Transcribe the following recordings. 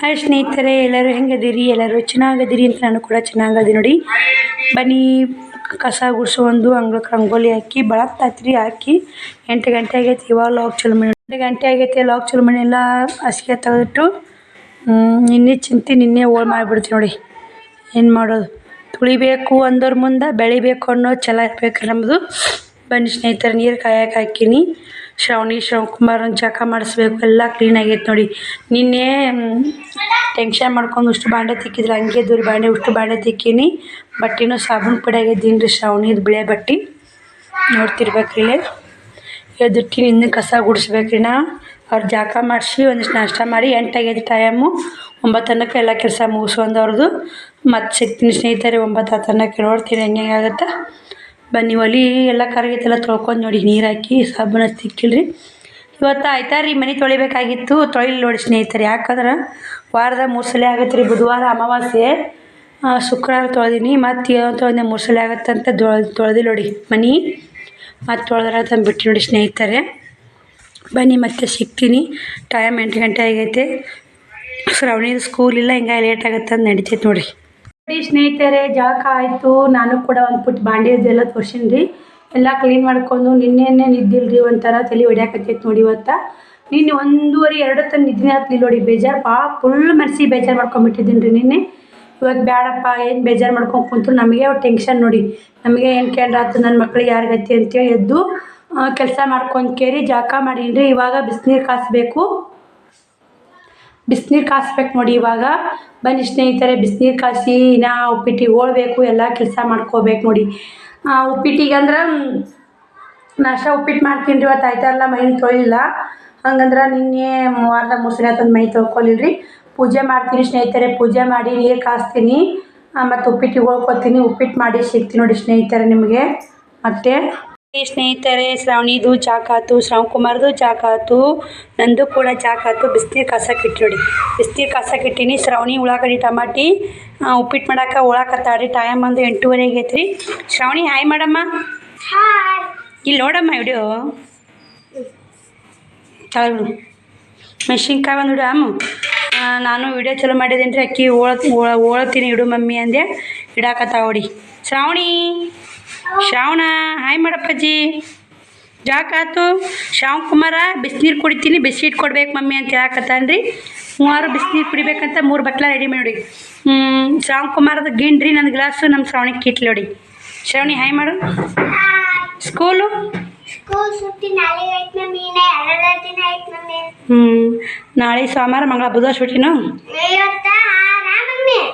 Hi ಸ್ನೇಹಿತರೆ, ಎಲ್ಲರೂ ಹೆಂಗದಿರಿ ಎಲ್ಲರೂ ಚೆನ್ನಾಗದಿರಿ ಅಂತ ನಾನು ಕೂಡ ಚೆನ್ನಾಗದಿ ನೋಡಿ. ಬನ್ನಿ, ಕಸ ಗುಡಿಸೋ ಒಂದು ಅಂಗ್ಳಕ್ಕೆ ರಂಗೋಲಿ ಹಾಕಿ ಬಳತ್ತಾತ್ರಿ ಹಾಕಿ, ಎಂಟು ಗಂಟೆ ಆಗೈತೆ ಇವಾಗ ಲಾಕ್ ಚಲೋ ಮಾಡಿ. ಎಂಟು ಗಂಟೆ ಆಗೈತೆ ಲಾಕ್ ಚಲೋ ಮಾಡಿ, ಎಲ್ಲ ಹಸಿಗೆ ತೆಗೆದಿಟ್ಟು ನಿನ್ನೆ ಚಿಂತೆ, ನಿನ್ನೆ ಓಳ್ ಮಾಡಿಬಿಡ್ತೀವಿ ನೋಡಿ. ಏನು ಮಾಡೋದು? ತುಳಿಬೇಕು ಅಂದವ್ರ ಮುಂದೆ, ಬೆಳಿಬೇಕು ಅನ್ನೋ ಛಲ ಇರ್ಬೇಕು ನಮ್ಮದು ಬನ್ನಿ ಸ್ನೇಹಿತರೆ, ನೀರು ಕಾಯಕ್ಕೆ ಹಾಕೀನಿ. ಶ್ರಾವಣಿ ಶ್ರವಣಕುಮಾರನ ಜಳಕ ಮಾಡಿಸ್ಬೇಕು. ಎಲ್ಲ ಕ್ಲೀನ್ ಆಗೈತೆ ನೋಡಿ. ನಿನ್ನೆ ಟೆನ್ಷನ್ ಮಾಡ್ಕೊಂಡು ಅಷ್ಟು ಬಾಂಡೆ ತಿಕ್ಕಿದ್ರೆ ಹಂಗೆ ದೂರ ಬಾಂಡೆ ಉಷ್ಟು ಬಾಂಡೆ ತಿಕ್ಕೀನಿ. ಬಟ್ಟೆನೂ ಸಾಬೂನು ಪುಡಿ ಆಗೈತೀನಿ ರೀ ಶ್ರಾವಣಿದು ಬಿಳೆ ಬಟ್ಟೆ. ನೋಡ್ತಿರ್ಬೇಕ್ರಿ ಇಲ್ಲೇ. ಎದ್ದಿಟ್ಟು ಇನ್ನು ಕಸ ಗುಡಿಸ್ಬೇಕ್ರಿ ನಾ. ಅವ್ರು ಜಾಕ ಮಾಡಿಸಿ ಒಂದಿಷ್ಟು ನಾಷ್ಟ ಮಾಡಿ ಎಂಟಾಗೈತಿ ಟೈಮು ಒಂಬತ್ತು ತನಕ ಎಲ್ಲ ಕೆಲಸ ಮುಗಿಸ್ಕೊಂಡು ಅವ್ರದ್ದು ಮತ್ತು ಸಿಗ್ತೀನಿ ಸ್ನೇಹಿತರೆ, ಒಂಬತ್ತು ತನಕ ನೋಡ್ತೀನಿ ಹೆಂಗೆ ಹೆಂಗಾಗತ್ತೆ ಬನ್ನಿ ಒಲಿ, ಎಲ್ಲ ಕರಗೈತೆಲ್ಲ ತೊಳ್ಕೊಂಡು ನೋಡಿ, ನೀರು ಹಾಕಿ ಸಾಬೂನು ತಿಕ್ಕಿಲ್ರಿ ಇವತ್ತು ಆಯ್ತಾ ರೀ ಮನೆ ತೊಳಿಬೇಕಾಗಿತ್ತು. ತೊಳಿಲ್ ನೋಡಿ ಸ್ನೇಹಿತರೆ, ಯಾಕಂದ್ರೆ ವಾರದ ಮೂರು ಆಗುತ್ತೆ ರೀ ಬುಧವಾರ ಅಮಾವಾಸ್ಯೆ. ಶುಕ್ರವಾರ ತೊಳೆದೀನಿ, ಮತ್ತು ಒಂದೇ ಮೂರು ಸಲ ಆಗತ್ತಂತ ತೊಳ್ ತೊಳೆದಿಲ್ಲ ನೋಡಿ ಮನೆ. ಮತ್ತು ತೊಳೆದ್ರೆ ಬಿಟ್ಟು ನೋಡಿ ಸ್ನೇಹಿತರೆ. ಬನ್ನಿ, ಮತ್ತೆ ಸಿಗ್ತೀನಿ. ಟೈಮ್ ಎಂಟು ಗಂಟೆ ಆಗೈತೆ. ಶ್ರವಣಿದು ಸ್ಕೂಲ್ ಇಲ್ಲ ಹಿಂಗೆ ಲೇಟ್ ಆಗುತ್ತೆ ಅಂತ ನಡಿತೈತೆ ನೋಡಿ ಸ್ನೇಹಿತರೆ ಜಳಕ ಆಯಿತು. ನಾನು ಕೂಡ ಒಂದು ಪುಟ್ ಬಾಂಡೆದೆಲ್ಲ ತೋರ್ಸೀನಿ ಎಲ್ಲ ಕ್ಲೀನ್ ಮಾಡ್ಕೊಂಡು ನಿನ್ನೆನೆ ನಿದ್ದಿಲ್ರಿ ಒಂಥರ ತಲೆ ಹೊಡ್ಯಾಕತ್ತೈತೆ ನೋಡಿ ಇವತ್ತು. ನಿನ್ನೆ ಒಂದೂವರೆ, ಎರಡು ತನ ನಿದ್ದೆ ಹತ್ತಲಿಲ್ಲ ನೋಡಿ ಬೇಜಾರು. ಪಾ ಫುಲ್ ಮನಸ್ಸಿಗೆ ಬೇಜಾರು ಮಾಡ್ಕೊಂಡ್ಬಿಟ್ಟಿದ್ದೀನಿ ರೀ ನಿನ್ನೆ. ಇವತ್ತು ಬೇಡಪ್ಪ ಏನು ಬೇಜಾರು ಮಾಡ್ಕೊಂಡು ಕುಂತು ನಮಗೆ ಟೆನ್ಷನ್ ನೋಡಿ. ನಮಗೆ ಏನು ಕೇಂದ್ರ ಆಯ್ತು ನನ್ನ ಮಕ್ಳಿಗೆ ಯಾರು ಗತಿ ಅಂತೇಳಿ ಎದ್ದು ಕೆಲಸ ಮಾಡ್ಕೊಂಡು ಕೇರಿ ಜಳಕ ಮಾಡೀನಿ ರೀ ಇವಾಗ ಬಿಸಿನೀರು ಕಾಸಬೇಕು. ಬಿಸಿನೀರು ಕಾಸ್ಬೇಕು ನೋಡಿ ಇವಾಗ. ಬನ್ನಿ ಸ್ನೇಹಿತರೆ, ಬಿಸಿನೀರು ಕಾಸಿ ನಾ ಉಪ್ಪಿಟ್ಟಿಗೆ ಹೋಳ್ಬೇಕು, ಎಲ್ಲ ಕೆಲಸ ಮಾಡ್ಕೋಬೇಕು ನೋಡಿ. ಉಪ್ಪಿಟ್ಟಿಗೆ ಅಂದ್ರೆ ನಾಷ್ಟ ಉಪ್ಪಿಟ್ಟು ಮಾಡ್ತೀನಿ ರೀ ಇವತ್ತು ಆಯ್ತಾರಲ್ಲ ಮೈ ತೊಳಿಲ್ಲ. ಹಂಗಂದ್ರೆ ನಿನ್ನೆ ವಾರದ ಮೂರು ಸಲ ಮೈ ತೊಳ್ಕೊಲಿಲ್ರಿ. ಪೂಜೆ ಮಾಡ್ತೀನಿ ಸ್ನೇಹಿತರೆ, ಪೂಜೆ ಮಾಡಿ ನೀರು ಕಾಸ್ತೀನಿ. ಮತ್ತು ಉಪ್ಪಿಟ್ಟಿಗೆ ಹೋಳ್ಕೊತೀನಿ, ಉಪ್ಪಿಟ್ಟು ಮಾಡಿ ಸಿಗ್ತೀನಿ ನೋಡಿ ಸ್ನೇಹಿತರೆ ನಿಮಗೆ. ಮತ್ತೆ? ಸ್ನೇಹಿತರೆ ಶ್ರಾವಣಿದು ಜಾಕಾತು ಶ್ರಾವಣ್ ಕುಮಾರ್ದು ಜಾಕಾತು ನಂದು ಕೂಡ ಜಾಕಾತು ಬಿಸ್ನೀರು ಕಾಸಕ್ಕೆ ಇಟ್ಟು ನೋಡಿ. ಬಿಸಿನೀರು ಕಾಸಕ್ಕೆ ಇಟ್ಟೀನಿ ಶ್ರಾವಣಿ ಉಳ್ಳಾಗಡ್ಡಿ ಟಮಾಟಿ ಉಪ್ಪಿಟ್ಟು ಮಾಡಕ್ಕೆ ಉಳಾಕತ್ತಾಡ್ರಿ ಟೈಮ್ ಒಂದು ಎಂಟೂವರೆಗೆ ಆಗೈತೆ ರೀ ಶ್ರಾವಣಿ ಹಾಯ್ ಮಾಡಮ್ಮ. ಇಲ್ಲಿ ನೋಡಮ್ಮ ವಿಡಿಯೋ. ಚಾಲು ಮೆಣಸಿನ್ಕಾಯಿ ಒಂದು ಬಿಡು ಅಮ್ಮ ನಾನು ವಿಡಿಯೋ ಚಲೋ ಮಾಡಿದ್ದೀನಿ ರೀ ಅಕ್ಕಿ ಓಳ ಓಳ ಓಳ್ತೀನಿ ಇಡು ಮಮ್ಮಿ ಅಂದೆ. ಇಡಾಕತ್ತಾವಡಿ ಶ್ರಾವಣಿ. ಶ್ರಾವಣ ಹಾಯ್ ಮಾಡಪ್ಪಾಜಿ. ಜಾಕಾತು ಶ್ರಾವಣ್ ಕುಮಾರ ಬಿಸಿನೀರು ಕುಡಿತೀನಿ ಬಿಸ್ಕಿಟ್ ಕೊಡ್ಬೇಕು ಮಮ್ಮಿ ಅಂತ ಹೇಳಕತ್ತಾನ್ರಿ. ಮೂವರು ಬಿಸಿನೀರು ಕುಡಿಬೇಕಂತ ಮೂರು ಬಟ್ಲ ರೆಡಿ ಮಾಡಿ ಹ್ಞೂ ಶ್ರಾವಣ್ ಕುಮಾರದ ಗಿಂಡ್ರಿ ನನ್ನ ಗ್ಲಾಸು ನಮ್ಮ ಶ್ರಾವಣಿಗೆ ಕಿಟ್ಲಿ ನೋಡಿ. ಶ್ರಾವಣಿ ಹಾಯ್ ಮಾಡು. ಸ್ಕೂಲು ಹ್ಞೂ ನಾಳೆ ಸೋಮವಾರ ಮಂಗಳ ಬುಧವಾರ ಶೂಟಿನು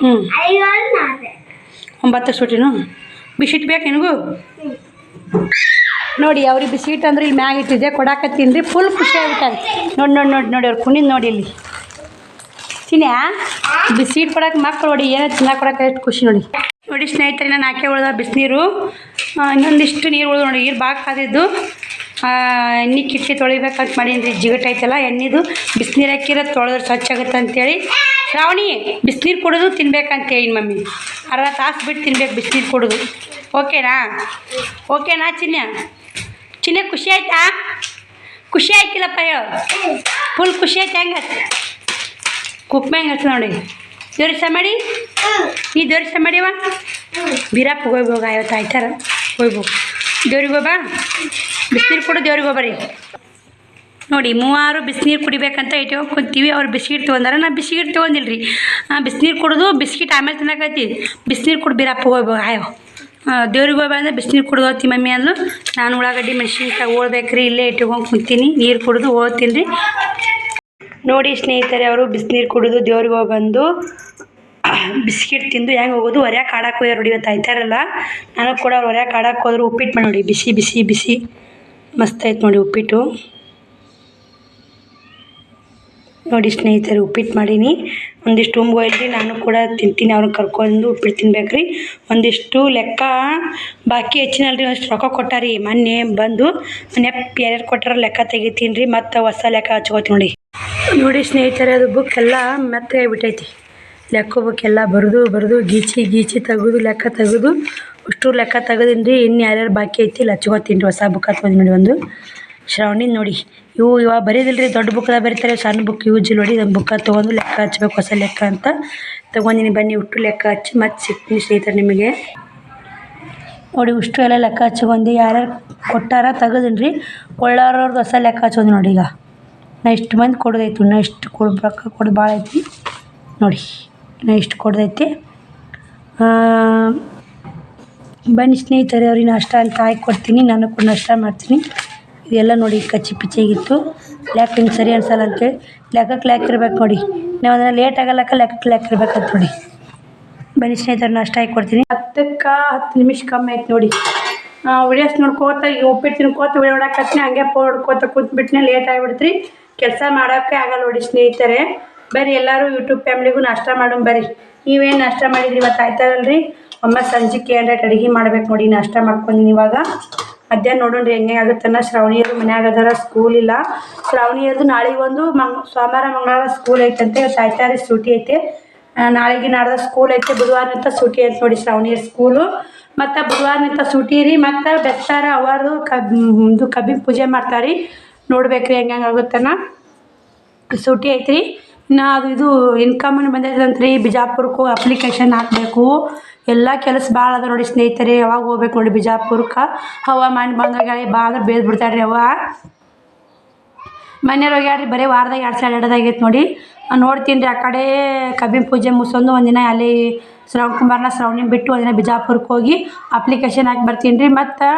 ಹ್ಞೂ ಒಂಬತ್ತು ಶೂಟಿನು ಬಿಸಿಟ್ ಬೇಕು ನಿನಗೂ? ನೋಡಿ, ಅವ್ರಿಗೆ ಬಿಸಿಟ್ ಅಂದ್ರೆ ಇಲ್ಲಿ ಮ್ಯಾಗ ಇಟ್ಟಿದ್ದೆ, ಕೊಡಾಕತ್ತೀನಿ ಫುಲ್ ಖುಷಿ ಆಗ್ಬಿಟ್ಟಾರೆ ನೋಡಿ ನೋಡಿ ನೋಡಿ ನೋಡಿ ಅವ್ರು ಕುಣಿದ್ ನೋಡಿ ಇಲ್ಲಿ. ತಿನ್ಯಾ ಬಿಸಿಟ್ ಕೊಡಕ್ಕೆ ಮಕ್ಕಳು ನೋಡಿ, ಏನೋ ತಿನ್ನಕ್ಕೆ ಕೊಡಕ್ಕೆ ಎಷ್ಟು ಖುಷಿ ನೋಡಿ. ನೋಡಿ ಸ್ನೇಹಿತರೆ, ನಾನು ಹಾಕಿ ಉಳ್ದ ಬಿಸಿನೀರು. ಇನ್ನೊಂದಿಷ್ಟು ನೀರು ಉಳ್ದು ನೋಡಿ, ನೀರು ಬಾಕ್ ಕಾದಿದ್ದು. ಎಣ್ಣೆ ಕಿಟ್ಟಿ ತೊಳಿಬೇಕಂತ ಮಾಡೀನಿ ರೀ, ಜಿಗಟ್ ಐತಲ್ಲ, ಎಣ್ಣೆದು. ಬಿಸಿನೀರು ಹಾಕಿರೋ ತೊಳೆದ್ರೆ ಸ್ವಚ್ಛ ಆಗುತ್ತೆ ಅಂತೇಳಿ. ಶ್ರಾವಣಿ, ಬಿಸಿನೀರು ಕುಡಿದು ತಿನ್ಬೇಕಂತೇಳಿ ಮಮ್ಮಿ? ಅರ್ಧ ತಾಸು ಬಿಟ್ಟು ತಿನ್ಬೇಕು ಬಿಸಿನೀರು ಕುಡಿದು. ಓಕೆನಾ? ಓಕೆನಾ ಚಿನ್ನೆ? ಚಿನ್ನೆ ಖುಷಿ ಆಯ್ತಾ? ಖುಷಿ ಆಯ್ತಿಲ್ಲಪ್ಪ ಹೇಳು. ಫುಲ್ ಖುಷಿ ಆಯ್ತು ಹೆಂಗೆ ಕುಕ್ಮೆ ಹೆಂಗೆ ನೋಡಿ. ದೊರಿಸ ಮಾಡಿ? ನೀ ದೊರಿಸ ಮಾಡಿವ? ಬೀರಪ್ಪ ಹೋಗ್ಬೋಗ ಇವತ್ತು ಆಯ್ತಾರ? ಹೋಗ್ಬೋಗ ದೇವ್ರಿಗೆ ಹೋಗ್ಬಾ? ಬಿಸಿನೀರು ಕೊಡು ದೇವ್ರಿಗೆ ಹೋಗ್ಬರಿ ನೋಡಿ, ಮೂವಾರು ಬಿಸಿನೀರು ಕುಡಿಬೇಕಂತ ಇಟ್ಕೊಂಡು ಕುಂತೀವಿ. ಅವ್ರು ಬಿಸ್ಕಿಟ್ ತೊಗೊಂಡಾರ, ನಾ ಬಿಸ್ಕಿಟ್ ತೊಗೊಂಡಿಲ್ಲ ರೀ ಬಿಸಿನೀರು ಕುಡಿದು, ಬಿಸ್ಕಿಟ್ ಆಮೇಲೆ ತಿನ್ನಕೈತಿ ಬಿಸಿನೀರು ಕುಡಿ ಹೋಗ್ಬೇಕು ಆಯೋ. ದೇವ್ರಿಗೆ ಹೋಗ್ಬಾ ಅಂದ್ರೆ ಬಿಸಿನೀರು ಕುಡ್ದು ಹೋಗ್ತೀನಿ ಮಮ್ಮಿ ಅಂದ್ರು ನಾನು ಉಳ್ಳಾಗಡ್ಡಿ ಮೆಣಸಿನ್ಕಾಯಿ ಓಡ್ಬೇಕ್ರಿ ಇಲ್ಲೇ ಇಟ್ಕೊಂಡು ಕುಂತೀನಿ. ನೀರು ಕುಡಿದು ಓದ್ತೀನಿ ನೋಡಿ ಸ್ನೇಹಿತರೆ, ಅವರು ಬಿಸಿನೀರು ಕುಡಿದು, ದೇವ್ರಿಗೆ ಹೋಗಿ ಬಂದು ಬಿಸ್ಕಿಟ್ ತಿಂದು ಹೆಂಗೆ ಹೋಗೋದು? ಹೊರ್ಯಾಕೆ ಆಡಕ್ಕೆ ಹೋಗ್ಯಾರ ನೋಡಿ ಇವತ್ತು ಆಯ್ತಾರಲ್ಲ. ನಾನು ಕೂಡ ಅವ್ರು ಹೊರ್ಯಾಕೆ ಆಡಕ್ಕೆ ಹೋದ್ರು ಉಪ್ಪಿಟ್ಟು ಮಾಡಿ ನೋಡಿ. ಬಿಸಿ ಬಿಸಿ ಬಿಸಿ. ಮಸ್ತ್ ಆಯ್ತು ನೋಡಿ ಉಪ್ಪಿಟ್ಟು. ನೋಡಿ ಸ್ನೇಹಿತರೆ, ಉಪ್ಪಿಟ್ಟು ಮಾಡೀನಿ. ಒಂದಿಷ್ಟು ಉಂಬು ರೀ ನಾನು ಕೂಡ ತಿಂತೀನಿ ಅವ್ರನ್ನ ಕರ್ಕೊಂಡು ಉಪ್ಪಿಟ್ಟು ತಿನ್ಬೇಕ್ರಿ. ಒಂದಿಷ್ಟು ಲೆಕ್ಕ ಬಾಕಿ ಹೆಚ್ಚಿನಲ್ರಿ ಒಂದಿಷ್ಟು ರೊಕ್ಕ ಕೊಟ್ಟಾರಿ. ಮೊನ್ನೆ ಬಂದು ನೆಪ್ ಯಾರ್ಯಾರು ಕೊಟ್ಟಾರ ಲೆಕ್ಕ ತೆಗಿತೀನಿ ರೀ ಮತ್ತು ಹೊಸ ಲೆಕ್ಕ ಹಚ್ಕೋತೀನಿ ನೋಡಿ. ನೋಡಿ ಸ್ನೇಹಿತರೆ, ಅದು ಬುಕ್ ಎಲ್ಲ ಮೆತ್ತಗೆ ಬಿಟ್ಟೈತಿ ಲೆಕ್ಕ ಬುಕ್ ಎಲ್ಲ ಬರೆದು ಬರೆದು, ಗೀಚಿ ಗೀಚಿ ತೆಗೆದು, ಲೆಕ್ಕ ತೆಗೆದು ಅಷ್ಟು ಲೆಕ್ಕ ತೆಗೆದೀನಿ ರೀ ಇನ್ನು ಯಾರ್ಯಾರು ಬಾಕಿ ಐತಿ ಹಚ್ಕೋತೀನಿ ರೀ ಹೊಸ ಬುಕ್ ಹತ್ಕೊಂಡು ನೋಡಿ ಒಂದು. ಶ್ರಾವಣಿ ನೋಡಿ. ಇವು ಇವಾಗ ಬರೀದಿಲ್ರಿ, ದೊಡ್ಡ ಬುಕ್ದಾಗ ಬರೀತಾರೆ, ಸಣ್ಣ ಬುಕ್ ಯೂಸ್ ನೋಡಿ, ಇದೊಂದು ಬುಕ್ಕ ತೊಗೊಂಡು ಲೆಕ್ಕ ಹಚ್ಬೇಕು, ಹೊಸ ಲೆಕ್ಕ ಅಂತ ತೊಗೊಂಡಿನಿ. ಬನ್ನಿ, ಹುಟ್ಟು ಲೆಕ್ಕ ಹಚ್ಚಿ ಮತ್ತೆ ಸಿಗ್ತೀನಿ ಸ್ನೇಹಿತರೆ ನಿಮಗೆ. ನೋಡಿ ಉಷ್ಟು ಎಲ್ಲ ಲೆಕ್ಕ ಹಚ್ಕೊಂಡು ಯಾರ್ಯಾರು ಕೊಟ್ಟಾರ ತೆಗದಿನಿ ರೀ ಕೊಳ್ಳೋರವ್ರದ್ದು ಹೊಸ ಲೆಕ್ಕ ಹಚ್ಚೋದು ನೋಡಿ ಈಗ. ನಾ ಇಷ್ಟು ಮಂದಿ ಕೊಡೋದೈತಿ, ನಾ ಇಷ್ಟು ಕೊಡ್ ರೊಕ್ಕ ಕೊಡೋದು ಭಾಳ ಐತಿ. ನೋಡಿ, ನಾ ಇಷ್ಟು ಕೊಡೋದೈತಿ. ಬನ್ನಿ ಸ್ನೇಹಿತರೆ, ಅವ್ರಿಗೆ ನಾಷ್ಟ ಅಂತ ಹಾಕಿ ಕೊಡ್ತೀನಿ ನಾನು ಕೂಡ ನಾಷ್ಟ ಮಾಡ್ತೀನಿ. ಇದೆಲ್ಲ ನೋಡಿ ಕಚ್ಚಿ ಪಿಚ್ಚಿಗಿತ್ತು ಲ್ಯಾಕ್ ಹಿಂಗೆ ಸರಿ ಅನ್ಸಲ್ಲ ಅಂತೇಳಿ ಲೆಕ್ಕಕ್ಕೆ ಲೆಕ್ಕ ಇರ್ಬೇಕು ನೋಡಿ. ನಾವು ಅದನ್ನು ಲೇಟ್ ಆಗಲ್ಲಕ್ಕ ಲೆಕ್ಕಕ್ಕೆ ಲೆಕ್ಕ ಇರ್ಬೇಕಂತ ನೋಡಿ. ಬನ್ನಿ ಸ್ನೇಹಿತರೆ ನಾಷ್ಟ ಹಾಕಿ ಕೊಡ್ತೀನಿ. ಹತ್ತಕ್ಕೆ ಹತ್ತು ನಿಮಿಷ ಕಮ್ಮಿ ಆಯ್ತು ನೋಡಿ. ವಿಡಿಯೋಸ್ ನೋಡ್ಕೋತ ಈಗ ಉಪ್ಪಿಟ್ಟು ತಿನ್ಕೋತ ವಿಡಿಯೋ ನೋಡಕತ್ತೀನಿ, ಹಂಗೆ ಫೋನ್ ನೋಡ್ಕೋತ ಕೂತ್ಬಿಟ್ನೆ ಲೇಟ್ ಆಗಿಬಿಡ್ತ್ರಿ. ಕೆಲಸ ಮಾಡೋಕ್ಕೆ ಆಗಲ್ಲ ನೋಡಿ ಸ್ನೇಹಿತರೆ. ಬರ್ರಿ ಎಲ್ಲರೂ ಯೂಟ್ಯೂಬ್ ಫ್ಯಾಮಿಲಿಗೂ ನಾಷ್ಟ ಮಾಡೋಣ ಬರ್ರಿ ನೀವೇನು ನಾಷ್ಟ ಮಾಡಿದ್ರಿ ಇವತ್ತು ಆಯ್ತಾರಲ್ರಿ ಒಮ್ಮೆ ಸಂಜೆಗೆ ಏನಾರ ಅಡುಗೆ ಮಾಡ್ಬೇಕು ನೋಡಿ, ನಾಷ್ಟ ಮಾಡ್ಕೊಂಡಿನಿ ಇವಾಗ. ಮಧ್ಯಾಹ್ನ ನೋಡೋಣ್ರಿ, ಹೆಂಗೆ ಆಗುತ್ತನ್ನ ಶ್ರಾವಣಿಯರು ಮನ್ಯಾಗ ಅದಾರ ಸ್ಕೂಲ್ ಇಲ್ಲ. ಶ್ರಾವಣಿಯರ್ದು ನಾಳೆಗೆ ಒಂದು ಮಂಗ್, ಸೋಮವಾರ, ಮಂಗಳವಾರ ಸ್ಕೂಲ್ ಐತಂತೆ ಇವತ್ತು ಆಯ್ತಾರಿ ಸೂಟಿ ಐತೆ. ನಾಳೆಗೆ ನಾಡ್ದ ಸ್ಕೂಲ್ ಐತೆ, ಬುಧವಾರನಿಂದ ಸೂಟಿ ಐತೆ ನೋಡಿ ಶ್ರಾವಣಿಯರ್ ಸ್ಕೂಲು ಮತ್ತು ಬುಧವಾರನಿಂದ ಸೂಟಿ ರೀ, ಮತ್ತು ಬೆತ್ತಾರ ಅವರು ಕಬ್, ಇದು ಕಬ್ಬಿನ ಪೂಜೆ ಮಾಡ್ತಾರೆ. ರೀ ನೋಡ್ಬೇಕ್ರಿ ಹೆಂಗೆ ಆಗುತ್ತನ ಸೂಟಿ ಐತ್ರಿ. ಇನ್ನು ಅದು ಇದು ಇನ್ಕಮನ್ನು ಬಂದೈತಂತ್ರಿ ಬಿಜಾಪುರಕ್ಕೂ ಅಪ್ಲಿಕೇಶನ್ ಹಾಕಬೇಕು. ಎಲ್ಲ ಕೆಲಸ ಭಾಳ ಅದ ನೋಡಿ ಸ್ನೇಹಿತರೆ, ಯಾವಾಗ ಹೋಗ್ಬೇಕು ನೋಡಿ ಬಿಜಾಪುರಕ್ಕೆ ಹವಾಮಾನ ಬಂದಾಗ ಬಾ ಅಂದ್ರೆ ಬೇದ್ ಬಿಡ್ತಾಳ್ರಿ ಅವ ಮನೆಯವ್ರು ಹೋಗ್ಯಾಡ್ರಿ ಬರೀ ವಾರದಾಗ ಎರಡು ಸಲ ಎರಡದಾಗೈತೆ ನೋಡಿ. ನೋಡ್ತೀನಿ ರೀ ಆ ಕಡೆ ಕಬ್ಬಿನ ಪೂಜೆ ಮುಗಿಸೊಂದು ಒಂದಿನ ಅಲ್ಲಿ ಶ್ರವಣ ಕುಮಾರ್ನ ಶ್ರವಣಿ ಬಿಟ್ಟು ಒಂದಿನ ಬಿಜಾಪುರಕ್ಕೆ ಹೋಗಿ ಅಪ್ಲಿಕೇಶನ್ ಹಾಕಿ ಬರ್ತೀನಿ ರೀ. ಮತ್ತು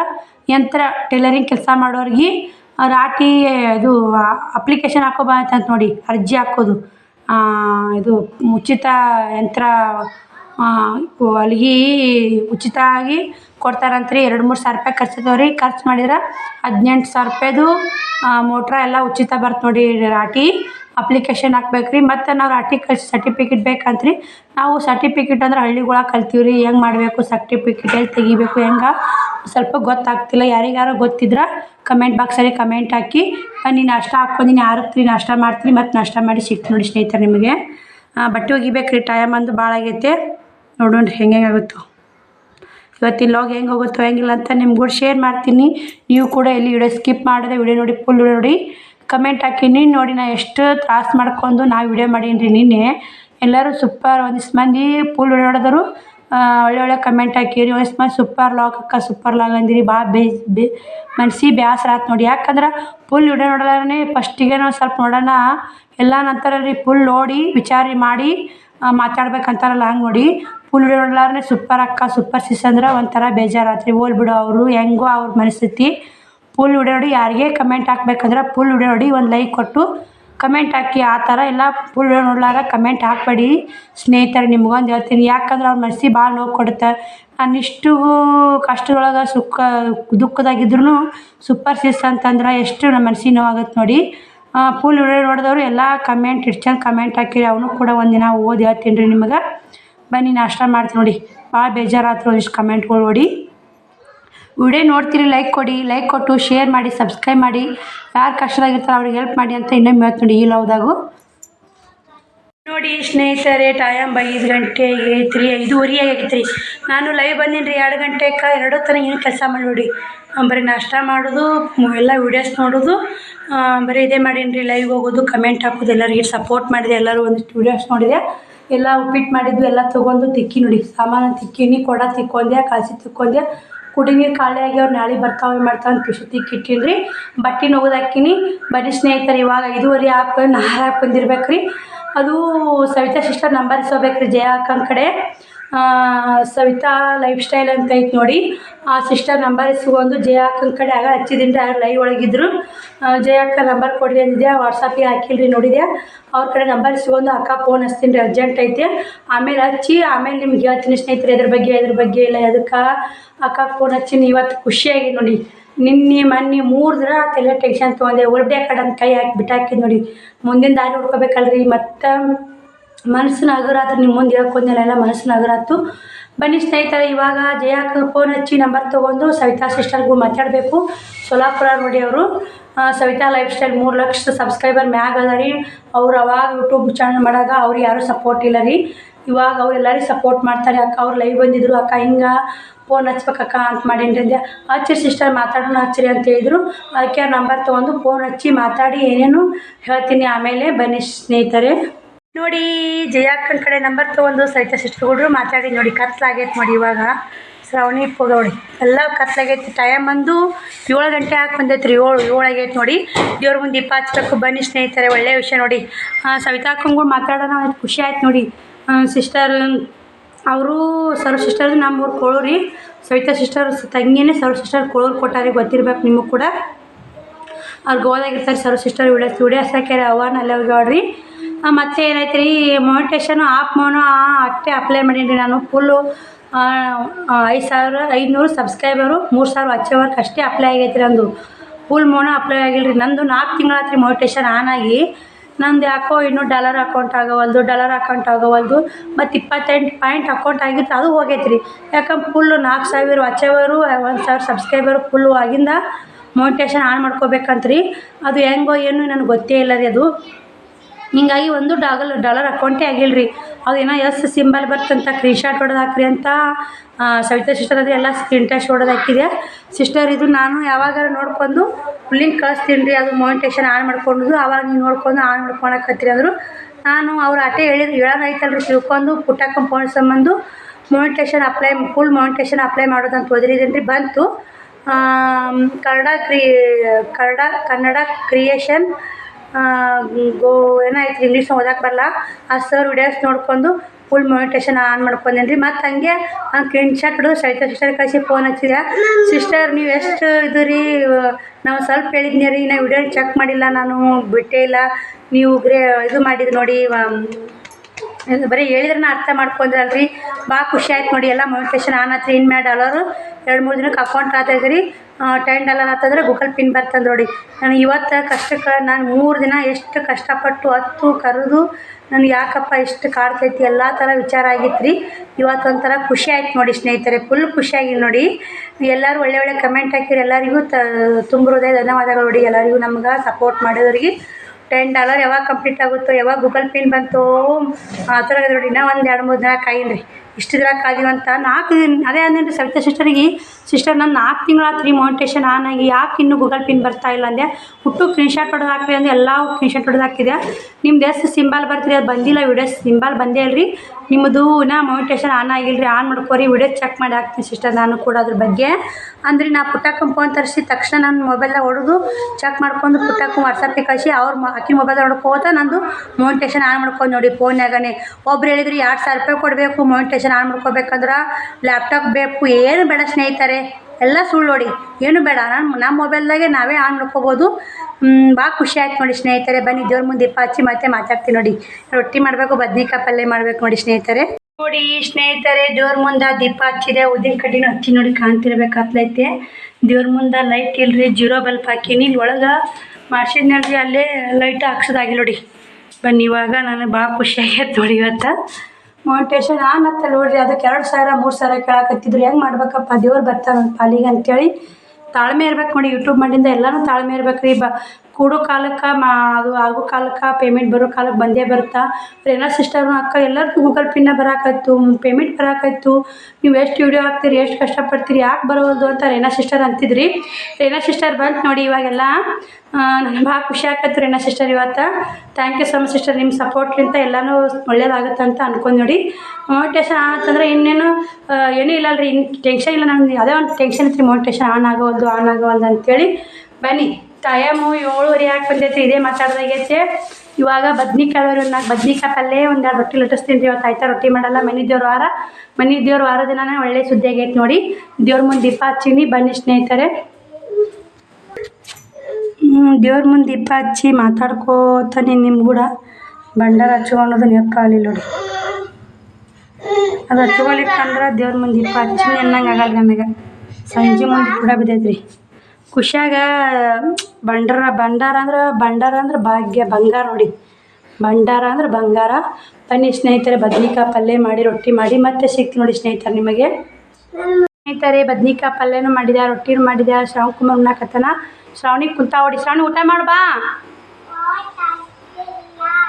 ಯಂತ್ರ ಟೈಲರಿಂಗ್ ಕೆಲಸ ಮಾಡೋರಿಗೆ ರಾಟಿ ಇದು ಅಪ್ಲಿಕೇಶನ್ ಹಾಕೋ ಬಾ ಅಂತ ನೋಡಿ, ಅರ್ಜಿ ಹಾಕೋದು. ಇದು ಉಚಿತ ಯಂತ್ರ ಹೊಲ್ಗೆ ಉಚಿತ ಆಗಿ ಕೊಡ್ತಾರಂತ್ರಿ. ಎರಡು ಮೂರು ಸಾವಿರ ರೂಪಾಯಿ ಖರ್ಚು ರೀ ಖರ್ಚು ಮಾಡಿದ್ರೆ ಹದಿನೆಂಟು ಸಾವಿರ ರೂಪಾಯ್ದು ಮೋಟ್ರ ಎಲ್ಲ ಉಚಿತ ಬರ್ತು ನೋಡಿ ರಾಟಿ ಅಪ್ಲಿಕೇಶನ್ ಹಾಕ್ಬೇಕು ರೀ ಮತ್ತು ನಾವು ರಾಟಿ ಕಳ್ಸಿ ಸರ್ಟಿಫಿಕೇಟ್ ಬೇಕಂತ್ರಿ. ನಾವು ಸರ್ಟಿಫಿಕೇಟ್ ಅಂದ್ರೆ ಹಳ್ಳಿಗಳ ಕಲ್ತೀವಿ ರೀ ಹೆಂಗೆ ಮಾಡಬೇಕು ಸರ್ಟಿಫಿಕೇಟ್ ಎಲ್ಲಿ ತೆಗಿಬೇಕು, ಹೆಂಗೆ? ಸ್ವಲ್ಪ ಗೊತ್ತಾಗ್ತಿಲ್ಲ. ಯಾರಿಗಾರು ಗೊತ್ತಿದ್ರೆ ಕಮೆಂಟ್ ಬಾಕ್ಸಲ್ಲಿ ಕಮೆಂಟ್ ಹಾಕಿ ನೀನು ನಾಷ್ಟ ಹಾಕ್ಕೊಂಡಿನಿ ಆರಕ್ಕೆ ನಾಷ್ಟ ಮಾಡ್ತೀನಿ, ಮತ್ತು ನಾಷ್ಟ ಮಾಡಿ ಸಿಕ್ತು ನೋಡಿ ಸ್ನೇಹಿತರೆ ನಿಮಗೆ. ಬಟ್ಟೆ ಒಗಿಬೇಕು ರೀ ಟೈಮ್ ಅಂದು ಭಾಳ ಆಗೈತೆ. ನೋಡೋಣ ಹೆಂಗೆ ಆಗುತ್ತೋ. ಇವತ್ತಿನ ಲಾಗ್ ಹೆಂಗೆ ಹೋಗುತ್ತೋ ಹೆಂಗಿಲ್ಲ ಅಂತ ನಿಮ್ಗೂ ಶೇರ್ ಮಾಡ್ತೀನಿ. ನೀವು ಕೂಡ ಎಲ್ಲಿ ವಿಡಿಯೋ ಸ್ಕಿಪ್ ಮಾಡಿದೆ ವಿಡಿಯೋ ನೋಡಿ ಫುಲ್ ನೋಡಿ. ಕಮೆಂಟ್ ಹಾಕಿನಿ ನೋಡಿ ನಾ ಎಷ್ಟು ತ್ರಾಸು ಮಾಡ್ಕೊಂಡು ನಾ ವಿಡಿಯೋ ಮಾಡೀನಿ ರೀ ನಿನ್ನೆ. ಎಲ್ಲರೂ ಸೂಪರ್ ಒಂದಿಷ್ಟು ಮಂದಿ ಫುಲ್ ವಿಡಿಯೋ ನೋಡಿದ್ರು. ಒಳ್ಳೆ ಒಳ್ಳೆ ಕಮೆಂಟ್ ಹಾಕಿರಿ. ಒಂದಿಷ್ಟು ಮಂದಿ ಸೂಪರ್ ಲಾಗ್ ಅಕ್ಕ ಸೂಪರ್ ಲಾಗ್ ಅಂದಿರಿ. ಭಾಳ ಬೇಸ್ ಬೇ ಮನಸ್ಸಿ ಬೇಸರ ಆಯ್ತು ನೋಡಿ. ಯಾಕಂದ್ರೆ ಫುಲ್ ವಿಡಿಯೋ ನೋಡಲಾರೇ ಫಸ್ಟಿಗೆ ನಾವು ಸ್ವಲ್ಪ ನೋಡೋಣ. ಎಲ್ಲ ನಂತರ ರೀ ಫುಲ್ ನೋಡಿ ವಿಚಾರ ಮಾಡಿ ಮಾತಾಡ್ಬೇಕಂತಾರಲ್ಲ ಹಂಗೆ ನೋಡಿ. ಫುಲ್ ವಿಡಿಯೋ ಸೂಪರ್ ಅಕ್ಕ, ಸೂಪರ್ ಸಿಸ್ ಅಂದ್ರೆ ಒಂಥರ ಬೇಜಾರಾತ್ರಿ. ಹೋಲ್ ಬಿಡು ಅವರು, ಹೆಂಗೋ ಅವ್ರ ಮನಸ್ಥಿತಿ. ಫುಲ್ ವಿಡಿಯೋ ಯಾರಿಗೆ ಕಮೆಂಟ್ ಹಾಕ್ಬೇಕಂದ್ರೆ ಫುಲ್ ವಿಡಿಯೋ ನೋಡಿ ಒಂದು ಲೈಕ್ ಕೊಟ್ಟು ಕಮೆಂಟ್ ಹಾಕಿ. ಆ ಥರ ಎಲ್ಲ ಫುಲ್ ವಿಡಿಯೋ ನೋಡ್ಲಾರ ಕಮೆಂಟ್ ಹಾಕ್ಬೇಡಿ. ಸ್ನೇಹಿತರೆ, ನಿಮ್ಗೊಂದು ಹೇಳ್ತೀನಿ. ಯಾಕಂದ್ರೆ ಅವ್ರ ಮನಸ್ಸಿಗೆ ಭಾಳ ನೋವು ಕೊಡುತ್ತೆ. ನಾನು ಇಷ್ಟು ಕಷ್ಟದೊಳಗೆ ಸುಖ ದುಃಖದಾಗಿದ್ರು ಸೂಪರ್ ಸಿಸ್ ಅಂತಂದ್ರೆ ಎಷ್ಟು ನಮ್ಮ ಮನ್ಸಿಗೆ ನೋವಾಗುತ್ತೆ ನೋಡಿ. ಫುಲ್ ವಿಡಿಯೋ ನೋಡಿದವರು ಎಲ್ಲ ಕಮೆಂಟ್ ಇಷ್ಟು ಚಂದ ಕಮೆಂಟ್ ಹಾಕಿರಿ. ಅವನು ಕೂಡ ಒಂದಿನ ಓದಿ ಹೇಳ್ತೀನಿ ರೀ ನಿಮಗೆ. ಬನ್ನಿ, ನಾಷ್ಟ ಮಾಡ್ತೀನಿ ನೋಡಿ. ಭಾಳ ಬೇಜಾರಾತ್ರಿ ಒಂದಿಷ್ಟು ಕಮೆಂಟ್ಗಳು ನೋಡಿ. ವಿಡಿಯೋ ನೋಡ್ತೀರಿ ಲೈಕ್ ಕೊಡಿ. ಲೈಕ್ ಕೊಟ್ಟು ಶೇರ್ ಮಾಡಿ ಸಬ್ಸ್ಕ್ರೈಬ್ ಮಾಡಿ. ಯಾರು ಕಷ್ಟದಾಗಿರ್ತಾರೆ ಅವ್ರಿಗೆ ಹೆಲ್ಪ್ ಮಾಡಿ ಅಂತ ಇನ್ನೊಮ್ಮೆ ಹೇಳ್ತೀನಿ ನೋಡಿ ಈ ಲವ್ದಾಗು ನೋಡಿ ಸ್ನೇಹಿತರೆ ಟೈಮ್ ಐದು ಗಂಟೆ ಆಗೈತ್ರಿ. ಐದೂವರೆ ಆಗೈತ್ರಿ. ನಾನು ಲೈವ್ ಬಂದೀನಿ ರೀ ಎರಡು ಗಂಟೆಗೆ ಎರಡೂ ಥರ ಏನು ಕೆಲಸ ಮಾಡಿ ನೋಡಿ ಬರೀ ನಾಷ್ಟ ಮಾಡೋದು ಎಲ್ಲ ವೀಡಿಯೋಸ್ ನೋಡೋದು ಬರೀ ಇದೇ ಮಾಡೀನಿ ರೀ ಲೈವ್ ಹೋಗೋದು ಕಮೆಂಟ್ ಹಾಕೋದು, ಎಲ್ಲರಿಗೆ ಸಪೋರ್ಟ್ ಮಾಡಿದೆ, ಎಲ್ಲರೂ ಒಂದಿಷ್ಟು ವೀಡಿಯೋಸ್ ನೋಡಿದೆ. ಎಲ್ಲ ಉಪ್ಪಿಟ್ಟು ಮಾಡಿದ್ದು ಎಲ್ಲ ತೊಗೊಂಡು ತಿಕ್ಕಿ ನೋಡಿ. ಸಾಮಾನು ತಿಕ್ಕಿನಿ ಕೊಡ ತಿಕ್ಕೊಂದೆ ಕಾಸಿ ತಿಕ್ಕೊಂದೆ ಕುಡಿ ನೀರು ಖಾಲಿ ಅವ್ರು ನಾಳೆ ಬರ್ತಾವೆ ಮಾಡ್ತಾವೆ ಅಂತ ಖುಷಿ ತಿಕ್ಕಿ ಇಟ್ಟೀನಿ ರೀ ಬಟ್ಟೆ ನೋಗೋದು ಹಾಕಿನಿ ಬನ್ನಿ ಸ್ನೇಹಿತರೆ, ಇವಾಗ ಐದುವರೆ ಹಾಕೊಂಡು ನಾರು ಹಾಕಿ ಬಂದಿರ್ಬೇಕು ರೀ ಅದು ಸವಿತಾ ಸಿಸ್ಟರ್ ನಂಬರ್ ಇಸ್ಕೋಬೇಕು ರೀ ಜಯ ಅಕ್ಕನ ಕಡೆ. ಸವಿತಾ ಲೈಫ್ ಸ್ಟೈಲ್ ಅಂತ ಐತೆ ನೋಡಿ. ಆ ಸಿಸ್ಟರ್ ನಂಬರ್ ಇಸ್ಕೊಂಡು ಜಯ ಅಕ್ಕನ ಕಡೆ ಆಗ ಹಚ್ಚಿದ್ದೀನಿ ರೀ ಅವ್ರು ಲೈವ್ ಒಳಗಿದ್ರು ಜಯ ಅಕ್ಕ ನಂಬರ್ ಕೊಡ್ರಿ ಅಂದಿದ್ಯಾ ವಾಟ್ಸಪ್ಪಿಗೆ ಹಾಕಿಲ್ರಿ ನೋಡಿದೆ ಅವ್ರ ಕಡೆ ನಂಬರ್ ಇಸ್ಕೊಂಡು ಅಕ್ಕ ಫೋನ್ ಹಚ್ತೀನಿ ರೀ ಅರ್ಜೆಂಟ್ ಐತೆ. ಆಮೇಲೆ ಹಚ್ಚಿ, ಆಮೇಲೆ ನಿಮ್ಗೆ ಹೇಳ್ತೀನಿ ಸ್ನೇಹಿತರೆ ಇದ್ರ ಬಗ್ಗೆ ಇದ್ರ ಬಗ್ಗೆ ಇಲ್ಲ ಅದಕ್ಕೆ ಅಕ್ಕ ಫೋನ್ ಹಚ್ಚೀನಿ ಇವತ್ತು ಖುಷಿಯಾಗಿ ನೋಡಿ. ನಿನ್ನೆ, ಮೊನ್ನೆ ಮೂರು ದಿನ ತಲೆ ಟೆನ್ಷನ್ ತೊಗೊಂಡೆ. ಒಳ್ಳೆ ಕಡೆ ಅಂತ ಕೈ ಹಾಕಿ ಬಿಟ್ಟಾಕಿದ್ದು ನೋಡಿ. ಮುಂದಿನ ದಾರಿ ಹುಡ್ಕೋಬೇಕಲ್ರಿ ಮತ್ತು ಮನಸ್ಸಿನ ಹಗುರಾತು ನಿಮ್ಮ ಮುಂದೆ ಹೇಳ್ಕೊಂಡೆಲ್ಲ ಮನಸ್ಸಿನ ಹಗುರಾತು. ಬನ್ನಿ ಸ್ನೇಹಿತರೆ, ಇವಾಗ ಜಯಾಕ ಫೋನ್ ಹಚ್ಚಿ ನಂಬರ್ ತೊಗೊಂಡು ಸವಿತಾ ಸಿಸ್ಟರ್ಗೂ ಮಾತಾಡಬೇಕು. ಸೋಲಾಪುರ ನೋಡಿ ಅವರು. ಸವಿತಾ ಲೈಫ್ ಸ್ಟೈಲ್ ಮೂರು ಲಕ್ಷ ಸಬ್ಸ್ಕ್ರೈಬರ್ ಮ್ಯಾಗ ಅದ ರೀ. ಅವ್ರು ಅವಾಗ ಯೂಟ್ಯೂಬ್ ಚಾನಲ್ ಮಾಡಾಗ ಅವ್ರಿಗೆ ಯಾರೂ ಸಪೋರ್ಟ್ ಇಲ್ಲ ರೀ. ಇವಾಗ ಅವ್ರು ಎಲ್ಲರಿಗೂ ಸಪೋರ್ಟ್ ಮಾಡ್ತಾರೆ. ಅಕ್ಕ ಅವ್ರು ಲೈವ್ ಬಂದಿದ್ರು, ಅಕ್ಕ ಹಿಂಗೆ ಫೋನ್ ಹಚ್ಬೇಕಕ್ಕ ಅಂತ ಮಾಡೀನಿ ಅಂದೆ. ಹಚ್ಚಿರಿ ಸಿಸ್ಟರ್ ಮಾತಾಡೋಣ ಹಚ್ಚಿರಿ ಅಂತ ಹೇಳಿದ್ರು. ಅದಕ್ಕೆ ನಂಬರ್ ತೊಗೊಂಡು ಫೋನ್ ಹಚ್ಚಿ ಮಾತಾಡಿ ಏನೇನು ಹೇಳ್ತೀನಿ. ಆಮೇಲೆ ಬನ್ನಿ ಸ್ನೇಹಿತರೆ. ನೋಡಿ ಜಯಾಕ್ಕನ ಕಡೆ ನಂಬರ್ ತೊಗೊಂಡು ಸಹಿತ ಸಿಸ್ಟರ್ಗಳು ಮಾತಾಡಿ ನೋಡಿ ಕತ್ಲಾಗೈತೆ ನೋಡಿ ಇವಾಗ. ಶ್ರಾವಣಿ ನೋಡಿ. ಎಲ್ಲ ಕತ್ಲಾಗೈತಿ ಟೈಮ್ ಬಂದು ಏಳು ಗಂಟೆ ಹಾಕಿ ಬಂದೈತೆ ರೀ ಏಳು ಏಳು ಆಗೈತೆ ನೋಡಿ. ದೇವ್ರ ಮುಂದೆ ದೀಪ ಹಚ್ಬೇಕು. ಬನ್ನಿ ಸ್ನೇಹಿತರೆ ಒಳ್ಳೆಯ ವಿಷಯ ನೋಡಿ. ಸವಿತಾ ಅಕ್ಕಂಗೂ ಮಾತಾಡೋಣ ಖುಷಿ ಆಯ್ತು ನೋಡಿ. ಸಿಸ್ಟರ್ ಅವರು ಸರ್ವ್ ಸಿಸ್ಟರ್ ನಮ್ಮೂರು ಕೋಳೂರಿ ಸವಿತಾ ಸಿಸ್ಟರ್ ತಂಗಿನೇ ಸರ್ವ್ ಸಿಸ್ಟರ್ ಕೋಳೂರು ಕೊಟ್ಟಾರಿ, ಗೊತ್ತಿರ್ಬೇಕು ನಿಮಗೆ ಕೂಡ. ಅವ್ರು ಗೋದಾಗಿರ್ತಾರೆ ಸರ್ವ್ ಸಿಸ್ಟರ್ ವಿಡಿಯೋಸ್ ವಿಡಿಯೋಸ್ ಹಾಕ್ಯಾರ ಅವಾನ ಅಲ್ಲೇ ಹೋಗ್ಯಾವ್ರಿ ಮತ್ತು ಏನೈತೆ ರೀ ಮೊನಿಟೇಷನು ಆಪ್ ಮೋನು ಅಷ್ಟೇ ಅಪ್ಲೈ ಮಾಡೀನಿ ನಾನು. ಫುಲ್ಲು ಐದು ಸಾವಿರ, ಐದುನೂರು ಸಬ್ಸ್ಕ್ರೈಬರು ಮೂರು ಸಾವಿರ ಹಚ್ಚೋವರ್ಕ್ ಅಷ್ಟೇ ಅಪ್ಲೈ ಆಗೈತೆ ರೀ ಅಂದು ಫುಲ್ ಮೋನು ಅಪ್ಲೈ ಆಗಿಲ್ಲ ರೀ ನಂದು ನಾಲ್ಕು ತಿಂಗಳಾತ್ರಿ ಮೊನಿಟೇಷನ್ ಆನ್ ಆಗಿ. ನಂದು ಯಾಕೋ ಇನ್ನೂ ಡಾಲರ್ ಅಕೌಂಟ್ ಆಗವಲ್ದು ಡಾಲರ್ ಅಕೌಂಟ್ ಆಗವಲ್ದು, ಮತ್ತು ಇಪ್ಪತ್ತೆಂಟು ಪಾಯಿಂಟ್ ಅಕೌಂಟ್ ಆಗಿತ್ತು, ಅದು ಹೋಗೈತೆ ರೀ ಯಾಕಂದ್ರೆ ಫುಲ್ಲು ನಾಲ್ಕು ಸಾವಿರ ವಾಚವರು ಒಂದು ಸಾವಿರ ಸಬ್ಸ್ಕ್ರೈಬರು ಫುಲ್ಲು ಆಗಿಂದ ಮೋನಿಟೇಷನ್ ಆನ್ ಮಾಡ್ಕೋಬೇಕಂತ್ರಿ. ಅದು ಹೆಂಗೋ ಏನು ನನಗೆ ಗೊತ್ತೇ ಇಲ್ಲ ರೀ ಅದು. ಹಿಂಗಾಗಿ ಒಂದು ಡಾಗಲ್ ಡಾಲರ್ ಅಕೌಂಟೇ ಆಗಿಲ್ಲ ರೀ ಎಸ್ ಸಿಂಬಲ್ ಬರ್ತಂತ ಸ್ಕ್ರೀನ್ ಶಾಟ್ ಹೊಡೆದು ಹಾಕ್ರಿ ಅಂತ ಸವಿತಾ ಸಿಸ್ಟರ್ ಅದು ಎಲ್ಲ ಸ್ಕ್ರೀನ್ ಟಚ್ ಹೊಡೆದು ಹಾಕಿದೆ ಸಿಸ್ಟರ್ ಇದು ನಾನು ಯಾವಾಗಾರ ನೋಡ್ಕೊಂಡು ಫುಲ್ಲಿಂಗ್ ಕಳಿಸ್ತೀನಿ ರೀ ಅದು ಮೊನಿಟೇಷನ್ ಆನ್ ಮಾಡ್ಕೊಂಡು ಆವಾಗ ನೀವು ನೋಡ್ಕೊಂಡು ಆನ್ ಮಾಡ್ಕೊಳಕತ್ತೀರಿ ಅಂದರು. ನಾನು ಅವ್ರು ಅಟೇ ಹೇಳಿದ್ರು ಹೇಳೋದು ಐತಲ್ಲ ರೀ ತಿಳ್ಕೊಂಡು ಪುಟ್ಟ ಕಂಪೌಂಡ್ ಸಂಬಂಧ monetisation apply full monetisation apply ಮಾಡೋದಂತ ಓದಿರಿದ್ದೀನಿ ರೀ ಬಂತು. ಕನ್ನಡ ಕ್ರಿ, ಕನ್ನಡ ಕನ್ನಡ ಕ್ರಿಯೇಷನ್ ಗೋ, ಏನಾಯ್ತು ಇಂಗ್ಲೀಷ್ ಓದಕ್ಕೆ ಬರಲ್ಲ ಆ ಸರ್ ವಿಡಿಯೋಸ್ ನೋಡ್ಕೊಂಡು ಫುಲ್ ಮೊನಿಟೇಷನ್ ಆನ್ ಮಾಡ್ಕೊಂಡೇನಿ ರೀ ಮತ್ತು ಹಂಗೆ ಆ ಸ್ಕ್ರೀನ್ ಶಾಟ್ ಹಿಡಿದು ಸಹಿತ ಸಿಸ್ಟರ್ ಕಳಿಸಿ ಫೋನ್ ಹಚ್ಚಿದೆ ಸಿಸ್ಟರ್ ನೀವು ಎಷ್ಟು ಇದು ರೀ ನಾವು ಸ್ವಲ್ಪ ಹೇಳಿದ್ನಿ ರೀ ನಾ ವಿಡಿಯೋ ಚೆಕ್ ಮಾಡಿಲ್ಲ ನಾನು, ಬಿಟ್ಟೇ ಇಲ್ಲ. ನೀವು ಗ್ರೇ ಇದು ಮಾಡಿದ್ದು ನೋಡಿ ಬರೀ ಹೇಳಿದ್ರೆ ಅರ್ಥ ಮಾಡ್ಕೊಂಡ್ರಲ್ರಿ? ಭಾಳ ಖುಷಿ ಆಯ್ತು ನೋಡಿ, ಎಲ್ಲ ಮೊನಿಟೇಷನ್ ಆನ್ ಆತ್ರಿ ಇನ್ ಮ್ಯಾಡ್ ಅಲ್ಲೋರು ಎರಡು ಮೂರು ದಿನಕ್ಕೆ ಅಕೌಂಟ್ ಆತೈತೆ ರೀ ಟೆನ್ ಡಾಲರ್ ಆತಂದ್ರೆ ಗೂಗಲ್ ಪಿನ್ ಬರ್ತದೆ ನೋಡಿ. ನಾನು ಇವತ್ತು ಕಷ್ಟಕ್ಕೆ, ನಾನು ಮೂರು ದಿನ ಎಷ್ಟು ಕಷ್ಟಪಟ್ಟು ಹತ್ತು ಕರೆದು ನನಗೆ ಯಾಕಪ್ಪ ಇಷ್ಟು ಕಾಡ್ತೈತಿ ಎಲ್ಲ ಥರ ವಿಚಾರ ಆಗಿತ್ತು ರೀ ಇವತ್ತೊಂಥರ ಖುಷಿ ಆಯ್ತು ನೋಡಿ ಸ್ನೇಹಿತರೆ ಫುಲ್ ಖುಷಿಯಾಗಿ ನೋಡಿ. ಎಲ್ಲರೂ ಒಳ್ಳೆ ಒಳ್ಳೆ ಕಮೆಂಟ್ ಹಾಕಿರಿ ಎಲ್ಲರಿಗೂ ತ, ತುಂಬ ಹೃದಯ ಧನ್ಯವಾದಗಳು ನೋಡಿ. ಎಲ್ಲರಿಗೂ ನಮ್ಗೆ ಸಪೋರ್ಟ್ ಮಾಡಿದವ್ರಿಗೆ. ಟೆನ್ ಡಾಲರ್ ಯಾವಾಗ ಕಂಪ್ಲೀಟ್ ಆಗುತ್ತೋ, ಯಾವಾಗ ಗೂಗಲ್ ಪಿನ್ ಬಂತೋ, ಆ ಥರ ನೋಡಿ ಇನ್ನೂ ಒಂದು ಎರಡು ಮೂರು ದಿನ ಕಾಯಿನ್ರಿ ಇಷ್ಟು ದಿನ ಕಾದಿವಂತ ನಾಲ್ಕು ದಿನ ಅದೇ ಅಂದರೆ ಸವಿತಾ ಸಿಸ್ಟರಿಗೆ. ಸಿಸ್ಟರ್, ನಾನು ನಾಲ್ಕು ತಿಂಗಳ ರೀ ಮೌಂಟೇಶನ್ ಆನ್ ಆಗಿ, ಯಾಕೆ ಇನ್ನೂ ಗೂಗಲ್ ಪಿನ್ ಬರ್ತಾ ಇಲ್ಲ ಅಂದೆ. ಹುಟ್ಟು ಸ್ಕ್ರೀನ್ ಶಾಟ್ ಹೊಡೆದು ಹಾಕ್ರಿ ಅಂದ್ರೆ ಎಲ್ಲ ಸ್ಕ್ರೀನ್ ಶಾಟ್ ಹೊಡೆದು ಹಾಕಿದೆ. ನಿಮ್ದು ಎಷ್ಟು ಸಿಂಬಲ್ ಬರ್ತೀರಿ, ಅದು ಬಂದಿಲ್ಲ ವಿಡಿಯೋ ಸಿಂಬಲ್ ಬಂದೇ ಇಲ್ರಿ. ನಿಮ್ಮದು ನಾ ಮೌಂಟೇಶನ್ ಆನ್ ಆಗಿಲ್ಲ ರೀ ಆನ್ ಮಾಡ್ಕೋರಿ ವಿಡಿಯೋ ಚೆಕ್ ಮಾಡಿ ಹಾಕ್ತೀನಿ ಸಿಸ್ಟರ್ ನಾನು ಕೂಡ ಅದ್ರ ಬಗ್ಗೆ. ಅಂದ್ರೆ ನಾ ಪುಟ್ಟಕ್ಕ ಫೋನ್ ತರಿಸಿ ತಕ್ಷಣ ನನ್ನ ಮೊಬೈಲ್ದಾಗ ಹೊಡೆದು ಚೆಕ್ ಮಾಡ್ಕೊಂಡು ಪುಟ್ಟಕ್ಕ ವಾಟ್ಸಪ್ಗೆ ಕಳಿಸಿ, ಅವ್ರ ಅಕ್ಕಿ ಮೊಬೈಲ್ದಾಗ ಹೊಡ್ಕೋತ ನಂದು ಮೌಂಟೇಶನ್ ಆನ್ ಮಾಡ್ಕೊಂಡು ನೋಡಿ ಫೋನ್ಯಾಗನೇ ಒಬ್ರು ಹೇಳಿದ್ರು, ಎರಡು ಸಾವಿರ ರೂಪಾಯಿ ಕೊಡಬೇಕು ಮೊನಿಟೇಷನ್ ಆನ್ ಮಾಡ್ಕೋಬೇಕಂದ್ರೆ ಲ್ಯಾಪ್ಟಾಪ್ ಬೇಕು, ಏನು ಬೇಡ ಸ್ನೇಹಿತರೆ, ಎಲ್ಲ ಸುಳ್ಳು ನೋಡಿ. ಏನು ಬೇಡ, ನಾನು ನಮ್ಮ ಮೊಬೈಲ್ದಾಗೆ ನಾವೇ ಆನ್ ಮಾಡ್ಕೋಬೋದು. ಭಾಳ ಖುಷಿ ಆಯ್ತು ನೋಡಿ ಸ್ನೇಹಿತರೆ, ಬನ್ನಿ ದೇವ್ರ ಮುಂದೆ ದೀಪ ಹಚ್ಚಿ ಮತ್ತೆ ಮಾತಾಡ್ತೀನಿ ನೋಡಿ. ರೊಟ್ಟಿ ಮಾಡಬೇಕು, ಬದ್ನಿಕಾಯಿ ಪಲ್ಯ ಮಾಡ್ಬೇಕು ನೋಡಿ ಸ್ನೇಹಿತರೆ. ನೋಡಿ ಸ್ನೇಹಿತರೆ, ದೇವ್ರ ಮುಂದೆ ದೀಪ ಹಚ್ಚಿದೆ ಉದ್ದಿನ ಕಡ್ಡಿನ ಹಚ್ಚಿ ನೋಡಿ ಕಾಣ್ತಿರ್ಬೇಕಾಗ್ತೈತೆ. ದೇವ್ರ ಮುಂದೆ ಲೈಟ್ ಇಲ್ರಿ ಜೀರೋ ಬಲ್ಪ್ ಹಾಕೀನಿ ಇಲ್ಲಿ ಒಳಗೆ ಮಾಡ್ಸಿದ್ನಲ್ರಿ, ಅಲ್ಲೇ ಲೈಟ್ ಹಾಕ್ಸೋದಾಗಿ ನೋಡಿ. ಬನ್ನಿ, ಇವಾಗ ನನಗೆ ಭಾಳ ಖುಷಿಯಾಗೈತೆ ನೋಡಿ ಇವತ್ತು. ಮೋಟಿವೇಶನ್ ಆನ್ ಹತ್ತ ನೋಡ್ರಿ ಅದಕ್ಕೆ ಎರಡು ಸಾವಿರ, ಮೂರು ಸಾವಿರ ಕೇಳಾಕತ್ತಿದ್ರು. ಹೆಂಗೆ ಮಾಡ್ಬೇಕಪ್ಪ? ದೇವ್ರು ಬರ್ತಾರ ಪಾಲಿಗೆ ಅಂತೇಳಿ ತಾಳ್ಮೆ ಇರ್ಬೇಕು ನೋಡಿ ಯೂಟ್ಯೂಬ್ ಮಾಡಿಂದ ಎಲ್ಲನೂ ತಾಳ್ಮೆ ಇರ್ಬೇಕು ರೀ ಬ ಕೂಡೋ ಕಾಲಕ್ಕೆ, ಮಾ, ಅದು ಆಗೋ ಕಾಲಕ್ಕೆ ಪೇಮೆಂಟ್ ಬರೋ ಕಾಲಕ್ಕೆ ಬಂದೇ ಬರುತ್ತಾ? ರೇಣಾ ಸಿಸ್ಟರ್ನು ಅಕ್ಕ ಎಲ್ಲರಿಗೂ ಗೂಗಲ್ ಪಿನ್ನ ಬರಾಕಾಯ್ತು ಪೇಮೆಂಟ್ ಬರಾಕಾಯ್ತು ನೀವು ಎಷ್ಟು ವೀಡಿಯೋ ಹಾಕ್ತೀರಿ, ಎಷ್ಟು ಕಷ್ಟಪಡ್ತೀರಿ, ಯಾಕೆ ಬರೋದು ಅಂತ ರೇನಾ ಸಿಸ್ಟರ್ ಅಂತಿದ್ರಿ. ರೇನಾ ಸಿಸ್ಟರ್ ಬಂತು ನೋಡಿ ಇವಾಗೆಲ್ಲ. ನನಗೆ ಭಾಳ ಖುಷಿ ಆಗತ್ತೆ ರೇನಾ ಸಿಸ್ಟರ್ ಇವತ್ತು. Thank you so much sister ನಿಮ್ಮ ಸಪೋರ್ಟ್ಲಿಂತ ಎಲ್ಲನೂ ಒಳ್ಳೇದಾಗುತ್ತೆ ಅಂತ ಅನ್ಕೊಂಡು ನೋಡಿ. ಮೋಟಿವೇಶನ್ ಅಂತಂದ್ರೆ ಇನ್ನೇನು ಏನೂ ಇಲ್ಲ ರೀ ಇನ್ನು ಟೆನ್ಷನ್ ಇಲ್ಲ ನನಗೆ ಅದೇ ಒಂದು ಟೆನ್ಷನ್ ಇತ್ತು ರೀ ಮೋಟಿವೇಶನ್ ಆನ್ ಆಗೋವಲ್ದು ಆನ್ ಆಗೋವಲ್ದು ಅಂತೇಳಿ ಬನ್ನಿ. ಟೈಮು ಏಳುವರೆ ಯಾಕೆ ಬಂದೈತೆ, ಇದೇ ಮಾತಾಡ್ದಾಗೈತೆ. ಇವಾಗ ಬದ್ನಿಕಾಯಿ ಒಂದು ನಾಲ್ಕು ಬದ್ನಿಕಾಯಿ ಪಲ್ಯ ಒಂದು ರೊಟ್ಟಿ ಲಟ್ಟಿಸ್ತೀನಿ ರೀ ಇವತ್ತು ಆಯ್ತಾ ರೊಟ್ಟಿ ಮಾಡಲ್ಲ. ಮನೆ ದೇವ್ರ ವಾರ, ಮನೆ ದೇವ್ರ ವಾರ ದಿನನೇ ಒಳ್ಳೆ ಸುದ್ದಿ ಆಗೈತೆ ನೋಡಿ. ದೇವ್ರ ಮುಂದೆ ದೀಪ ಹಚ್ಚೀನಿ, ಬನ್ನಿ ಸ್ನೇಹಿತರೆ. ದೇವ್ರ ಮುಂದೆ ದೀಪ ಹಚ್ಚಿ ಮಾತಾಡ್ಕೋತಾನೆ ನಿಮ್ಮ ಕೂಡ ಬಂಡಾರ ಹಚ್ಕೊಳೋದು ನೆಪ್ಪ ಆಗಲಿ ನೋಡಿ. ಅದು ಹಚ್ಕೊಳಿಕ್ಕಂದ್ರೆ ದೇವ್ರ ಮುಂದೆ ದೀಪ ಹಚ್ಚಿ ಅನ್ನಂಗೆ ಆಗಲ್ಲ ನನಗೆ. ಸಂಜೆ ಮುಂದೆ ಕೂಡ ಬಿದ್ದೈತ್ರಿ. ಖುಷಿಯಾಗ, ಭಂಡಾರ ಭಂಡಾರ ಅಂದ್ರೆ ಭಂಡಾರ ಅಂದ್ರೆ ಭಾಗ್ಯ, ಬಂಗಾರ ನೋಡಿ. ಭಂಡಾರ ಅಂದ್ರೆ ಬಂಗಾರ. ಬನ್ನಿ ಸ್ನೇಹಿತರೆ, ಬದ್ನಿಕಾಯಿ ಪಲ್ಯ ಮಾಡಿ, ರೊಟ್ಟಿ ಮಾಡಿ, ಮತ್ತೆ ಸಿಗ್ತೀನಿ ನೋಡಿ ಸ್ನೇಹಿತರೆ ನಿಮಗೆ. ಸ್ನೇಹಿತರೆ, ಬದ್ನಿಕಾಯಿ ಪಲ್ಯನೂ ಮಾಡಿದ ರೊಟ್ಟಿನೂ ಮಾಡಿದ ಶ್ರಾವಣ ಕುಮಾರ್ ಉಣ್ಣಾಕತ್ತನ ಶ್ರಾವಣಿ ಕುಂತ ಹೊಡಿ ಶ್ರಾವಣಿ ಊಟ ಮಾಡ್ಬಾ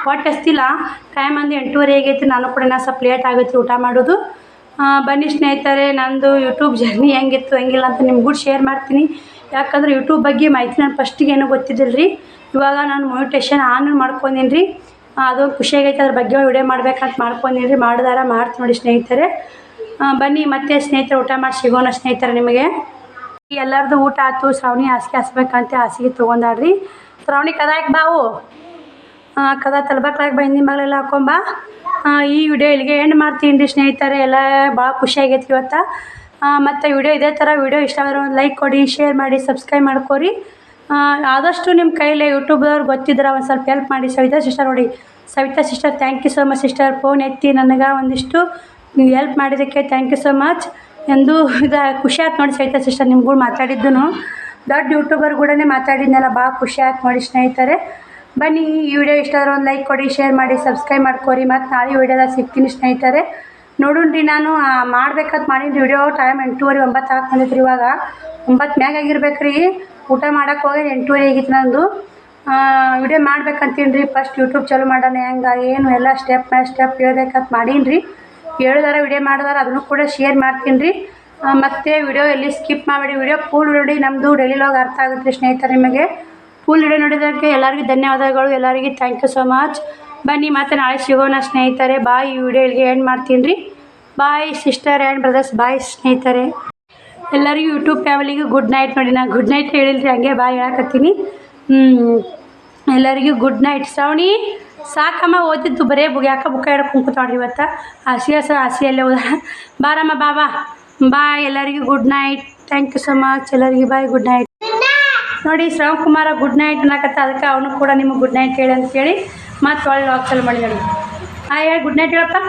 ಹೊಟ್ಟೆ ಹಸ್ತಿಲ್ಲ ಟೈಮ್ ಅಂದು ಎಂಟೂವರೆ ಆಗೈತಿ ನಾನು ಕೂಡ ನಾ ಸ್ವಲ್ಪ ಲೇಟ್ ಆಗುತ್ತೆ ಊಟ ಮಾಡೋದು. ಬನ್ನಿ ಸ್ನೇಹಿತರೆ, ನಂದು ಯೂಟ್ಯೂಬ್ ಜರ್ನಿ ಹೆಂಗಿತ್ತು, ಹೆಂಗಿಲ್ಲ ಅಂತ ನಿಮ್ಗೂ ಶೇರ್ ಮಾಡ್ತೀನಿ. ಯಾಕಂದ್ರೆ ಯೂಟ್ಯೂಬ್ ಬಗ್ಗೆ ಮಾಹಿತಿ ನಾನು ಫಸ್ಟಿಗೆ ಏನೂ ಗೊತ್ತಿದ್ದಿಲ್ಲ ರೀ ಇವಾಗ ನಾನು ಮೊನಿಟೇಷನ್ ಆನ್ ಮಾಡ್ಕೊಂಡೀನಿ ರೀ ಅದು ಖುಷಿಯಾಗೈತೆ ಅದ್ರ ಬಗ್ಗೆ ವಿಡಿಯೋ ಮಾಡ್ಬೇಕಂತ ಮಾಡ್ಕೊಂಡೀನಿ ರೀ ಮಾಡಿದಾರ ಮಾಡ್ತೀನಿ ನೋಡಿ ಸ್ನೇಹಿತರೆ. ಬನ್ನಿ, ಮತ್ತೆ ಸ್ನೇಹಿತರೆ, ಊಟ ಮಾಡಿ ಸಿಗೋಣ ಸ್ನೇಹಿತರೆ ನಿಮಗೆ. ಎಲ್ಲರದು ಊಟ ಆಯ್ತು ಶ್ರಾವಣಿ ಹಾಸಿಗೆ ಹಾಸ್ಬೇಕಂತ ಹಾಸಿಗೆ ತೊಗೊಂಡಾಡ್ರಿ ಶ್ರಾವಣಿ ಕದಾಯಕ್ ಬಾವು ಕದ ಬಂದು ಬಂದಿ ಮಗಳೆಲ್ಲ ಹಾಕೊಂಬ ಈ ವಿಡಿಯೋ ಇಲ್ಲಿಗೆ ಎಂಡ್ ಮಾಡ್ತೀನಿ ರೀ ಸ್ನೇಹಿತರೆ. ಎಲ್ಲ ಭಾಳ ಖುಷಿಯಾಗೈತಿ ಇವತ್ತು. ಮತ್ತು ವಿಡಿಯೋ ಇದೇ ಥರ ವಿಡಿಯೋ ಇಷ್ಟ ಆದರೆ ಒಂದು ಲೈಕ್ ಕೊಡಿ, ಶೇರ್ ಮಾಡಿ, ಸಬ್ಸ್ಕ್ರೈಬ್ ಮಾಡ್ಕೊರಿ. ಆದಷ್ಟು ನಿಮ್ಮ ಕೈಲಿ ಯೂಟ್ಯೂಬ್ದವ್ರು ಗೊತ್ತಿದ್ರೆ ಒಂದು ಸ್ವಲ್ಪ ಹೆಲ್ಪ್ ಮಾಡಿ. ಸವಿತಾ ಸಿಸ್ಟರ್ ನೋಡಿ. Savita sister thank you so much sister phone ಎತ್ತಿ ನನಗೆ ಒಂದಿಷ್ಟು ಹೆಲ್ಪ್ ಮಾಡಿದ್ದಕ್ಕೆ ಥ್ಯಾಂಕ್ ಯು ಸೊ ಮಚ್ ಎಂದು ಇದು ಖುಷಿ ಆಯ್ತು ನೋಡಿ ಸವಿತಾ ಸಿಸ್ಟರ್ ನಿಮ್ಗೂ ಮಾತಾಡಿದ್ದು ದೊಡ್ಡ ಯೂಟ್ಯೂಬರ್ ಕೂಡ ಮಾತಾಡಿದ್ನಲ್ಲ ಭಾಳ ಖುಷಿ ಆಯ್ತು ನೋಡಿ ಸ್ನೇಹಿತರೆ. ಬನ್ನಿ, ಈ ವಿಡಿಯೋ ಇಷ್ಟ ಆದರೆ ಒಂದು ಲೈಕ್ ಕೊಡಿ, ಶೇರ್ ಮಾಡಿ, ಸಬ್ಸ್ಕ್ರೈಬ್ ಮಾಡ್ಕೊರಿ. ಮತ್ತು ನಾಳೆ ವಿಡಿಯೋದಾಗ ಸಿಗ್ತೀನಿ ಸ್ನೇಹಿತರೆ. ನೋಡೋಣ್ರಿ, ನಾನು ಮಾಡ್ಬೇಕಂತ ಮಾಡಿದ್ದು ವಿಡಿಯೋ ಟೈಮ್ ಎಂಟೂವರೆ, ಒಂಬತ್ತು ಆಗಕ್ಕೆ ಬಂದಿತ್ತು ಇವಾಗ. ಒಂಬತ್ತು ಮ್ಯಾಗ ಆಗಿರ್ಬೇಕು ರೀ ಊಟ ಮಾಡೋಕೆ ಹೋಗಿ ಎಂಟೂವರೆ ಆಗಿತ್ತು ನಂದು. ವಿಡಿಯೋ ಮಾಡ್ಬೇಕಂತೀನಿ ರೀ ಫಸ್ಟ್ ಯೂಟ್ಯೂಬ್ ಚಾಲೂ ಮಾಡೋಣ ಹೆಂಗೆ, ಏನು, ಎಲ್ಲ ಸ್ಟೆಪ್ ಬೈ ಸ್ಟೆಪ್ ಹೇಳ್ಬೇಕಂತ ಮಾಡೀನಿ ರೀ ಹೇಳಿದಾರ ವಿಡಿಯೋ ಮಾಡಿದಾರ, ಅದನ್ನು ಕೂಡ ಶೇರ್ ಮಾಡ್ತೀನಿ ರೀ ಮತ್ತು ವಿಡಿಯೋ ಎಲ್ಲಿ ಸ್ಕಿಪ್ ಮಾಡಬೇಡಿ. ವಿಡಿಯೋ ಫುಲ್ ನೋಡಿ ನಮ್ಮದು ಡೈಲಿ ಲಾಗ್ ಅರ್ಥ ಆಗುತ್ತೆ ರೀ ಸ್ನೇಹಿತರೆ ನಿಮಗೆ. ಫುಲ್ ವಿಡಿಯೋ ನೋಡಿದ್ದಕ್ಕೆ ಎಲ್ಲರಿಗೂ ಧನ್ಯವಾದಗಳು. ಎಲ್ಲರಿಗೂ ಥ್ಯಾಂಕ್ ಯು ಸೊ ಮಚ್ ಬನ್ನಿ ಮತ್ತೆ ನಾಳೆ ಸಿಗೋಣ ಸ್ನೇಹಿತರೆ. ಬಾಯ್ ಈ ವಿಡಿಯೋ ಇಲ್ಲಿಗೆ ಎಂಡ್ ಮಾಡ್ತೀನಿ ರೀ bye sister and brothers bye ಸ್ನೇಹಿತರೆ. ಎಲ್ಲರಿಗೂ ಯೂಟ್ಯೂಬ್ ಫ್ಯಾಮಿಲಿಗೂ ಗುಡ್ ನೈಟ್ ನೋಡಿ. ನಾನು ಗುಡ್ ನೈಟ್ ಹೇಳಿಲ್ರಿ, ಹಂಗೆ ಬಾಯ್ ಹೇಳಕತ್ತೀನಿ. ಎಲ್ಲರಿಗೂ ಗುಡ್ ನೈಟ್ ಶ್ರಾವಣಿ, ಸಾಕಮ್ಮ ಓದಿದ್ದು ಬರೇ ಬುಗ್, ಯಾಕೆ ಬುಕ್ಕ ಹಿಡ್ಕೊಂಡು ಕೂತಾಡ್ರಿ ಇವತ್ತು? ಹಸಿ ಹಸ ಹಸಿಯಲ್ಲೇ ಓದ ಬಾರಮ್ಮ, ಬಾಬಾ. ಬಾಯ್ ಎಲ್ಲರಿಗೂ good night thank you so much ಎಲ್ಲರಿಗೂ ಬಾಯ್ ಗುಡ್ ನೈಟ್ ನೋಡಿ ಶ್ರವಣ್ ಕುಮಾರ ಗುಡ್ ನೈಟ್ ಅನ್ನಕತ್ತ. ಅದಕ್ಕೆ ಅವನು ಕೂಡ ನಿಮಗೆ ಗುಡ್ ನೈಟ್ ಹೇಳಿ ಅಂತೇಳಿ ಮತ್ತೆ ಒಳ್ಳೆ ಲಾಕ್ಸಲ್ಲಿ ಮಾಡಿ ನೋಡಿ. ಹೇಳಿ ಗುಡ್ ನೈಟ್ ಹೇಳಪ್ಪ.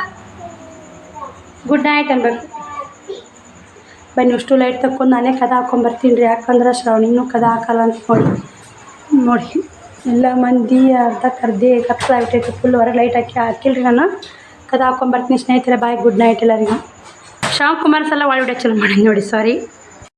ಗುಡ್ ನೈಟ್ ಅನ್ಬೇಕು ಬನ್ನಿ, ಇಷ್ಟು ಲೈಟ್ ತಕ್ಕೊಂಡು ನಾನೇ ಕದ ಹಾಕೊಂಬರ್ತೀನಿ ರೀ. ಯಾಕಂದ್ರೆ ಶ್ರಾವಣಿನೂ ಕದ ಹಾಕಲ್ಲ ಅಂತ ನೋಡಿ. ನೋಡಿ, ಎಲ್ಲ ಮಂದಿ ಅರ್ಧ ಕರ್ದಿ ಕತ್ಲಾಗ್ಬಿಟ್ಟೈತೆ ಫುಲ್ ಹೊರಗೆ ಲೈಟ್ ಹಾಕಿ ಹಾಕಿಲ್ರಿ ನಾನು. ಕದ ಹಾಕೊಂಬರ್ತೀನಿ ಸ್ನೇಹಿತರೆ. ಬಾಯ್ ಗುಡ್ ನೈಟ್ ಎಲ್ಲರಿಗೂ. ಶ್ರಾವಣ್ ಕುಮಾರ್ ಸಲ ವಿಡಿಯೋ ಚಲೋ ಮಾಡಿ ನೋಡಿ ಸಾರಿ